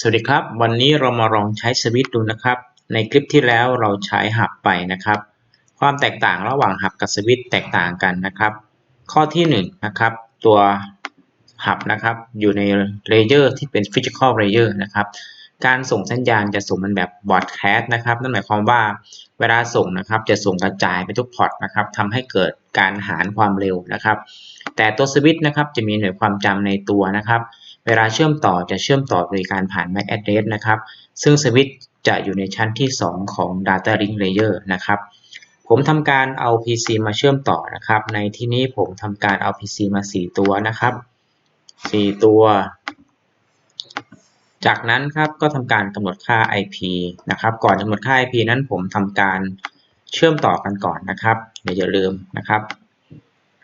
สวัสดีครับ วันนี้เรามาลองใช้สวิตช์ดูนะครับ ในคลิปที่แล้วเราใช้หับไปนะครับ ความแตกต่างระหว่างหับกับสวิตช์แตกต่างกันนะครับ ข้อที่1นงนะครับ ตัวหับนะครับ อยู่ในเลเยอร์ที่เป็น physical layer นะครับ การส่งสัญญาณจะส่งมันแบบ broadcast นะครับ นั่นหมายความว่าเวลาส่งนะครับ จะส่งกระจายไปทุกพอร์ตนะครับทำให้เกิดการหารความเร็วนะครับ แต่ตัวสวิตช์นะครับจะมีหน่วยความจำในตัวนะครับ เวลาเชื่อมต่อจะเชื่อมต่อโดยการผ่าน MAC address นะครับ ซึ่งสวิตช์จะอยู่ในชั้นที่ 2 ของ Data Link Layer นะครับ ผมทำการเอา PC มาเชื่อมต่อนะครับ ในที่นี้ผมทำการเอา PC มา 4 ตัวนะครับ 4 ตัว จากนั้นครับก็ทำการกำหนดค่า IP นะครับ ก่อนกำหนดค่า IP นั้นผมทำการเชื่อมต่อกันก่อนนะครับอย่าลืมนะครับ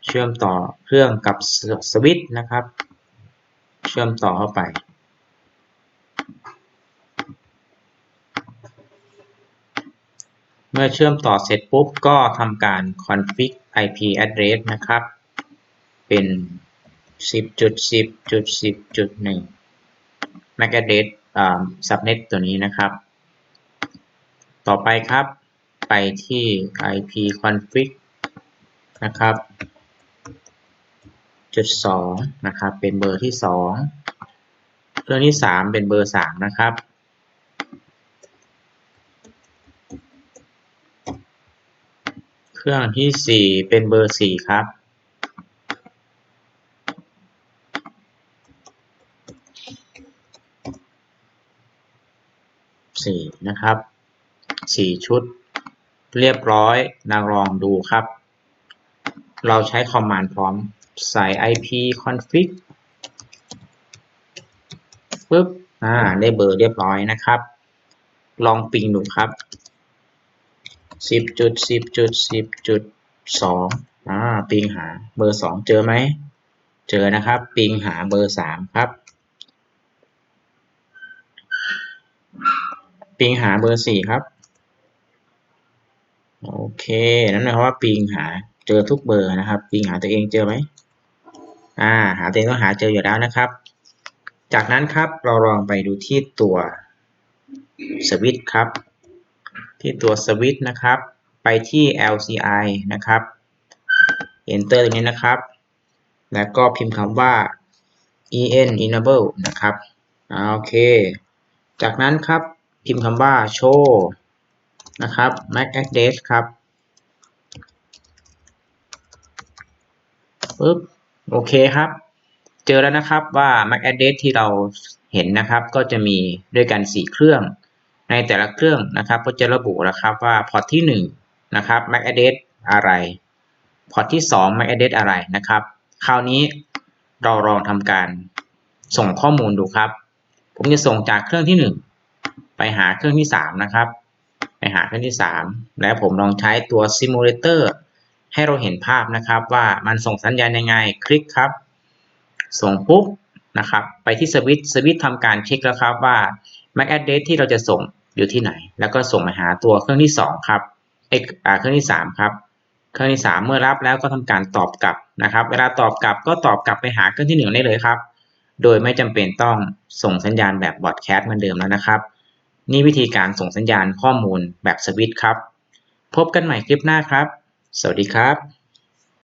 เชื่อมต่อเครื่องกับสวิตช์นะครับ เชื่อมต่อเข้าไป เมื่อเชื่อมต่อเสร็จปุ๊บก็ทำการ config IP address นะครับ เป็น 10.10.10.1 MAC address subnet ตัวนี้นะครับ ต่อไปครับไปที่ IP config นะครับ จุดสองนะครับ เป็นเบอร์ที่สองเครื่องที่สามเป็นเบอร์สามนะครับ เครื่องที่สี่เป็นเบอร์สี่ครับ สี่นะครับสี่ชุด เรียบร้อยนางลองดูครับ เราใช้คอมมานด์พร้อม ใส่ IP config ปึ๊บ อ่า ได้เบอร์เรียบร้อยนะครับ ลองปิงดูครับ 10จุด10จุด10จุด2อ่า ปิงหาเบอร์ 2 เจอไหม เจอนะครับ ปิงหาเบอร์ 3 ครับ ปิงหาเบอร์ 4 ครับ โอเค นั่นหมายความว่าปิงหาเจอทุกเบอร์นะครับ ปิงหาตัวเองเจอไหม อ่าหาตัวเองก็หาเจออยู่แล้วนะครับ จากนั้นครับเราลองไปดูที่ตัวสวิตช์ครับ ที่ตัวสวิตช์นะครับ ไปที่ LCI นะครับ Enter ตรงนี้นะครับ แล้วก็พิมพ์คำว่า en enable นะครับโอเค จากนั้นครับพิมพ์คำว่า show นะครับ MAC address ครับปึ๊บ โอเคครับ เจอแล้วนะครับว่า MAC address ที่เราเห็นนะครับ ก็จะมีด้วยกัน 4 เครื่อง ในแต่ละเครื่องนะครับก็จะระบุแล้วครับว่าพอร์ตที่1นะครับ MAC address อะไร พอร์ตที่ 2 MAC address อะไรนะครับ คราวนี้เราลองทำการส่งข้อมูลดูครับ ผมจะส่งจากเครื่องที่ 1 ไปหาเครื่องที่ 3 นะครับ ไปหาเครื่องที่ 3 แล้วผมลองใช้ตัว simulator ให้เราเห็นภาพนะครับว่ามันส่งสัญญาณยังไงคลิกครับ ส่งปุ๊บนะครับ ไปที่สวิตช์สวิตช์ทำการเช็คแล้วครับว่า MAC address ที่เราจะส่งอยู่ที่ไหน แล้วก็ส่งมาหาตัวเครื่องที่ 2 ครับเอกเครื่องที่ 3 ครับ เครื่องที่ 3 เมื่อรับแล้วก็ทำการตอบกลับนะครับ เวลาตอบกลับก็ตอบกลับไปหาเครื่องที่ 1 ได้เลยครับ โดยไม่จำเป็นต้องส่งสัญญาณแบบบอดแคสต์เหมือนเดิมแล้วนะครับ นี่วิธีการส่งสัญญาณข้อมูลแบบสวิตช์ครับ พบกันใหม่คลิปหน้าครับ สวัสดีครับ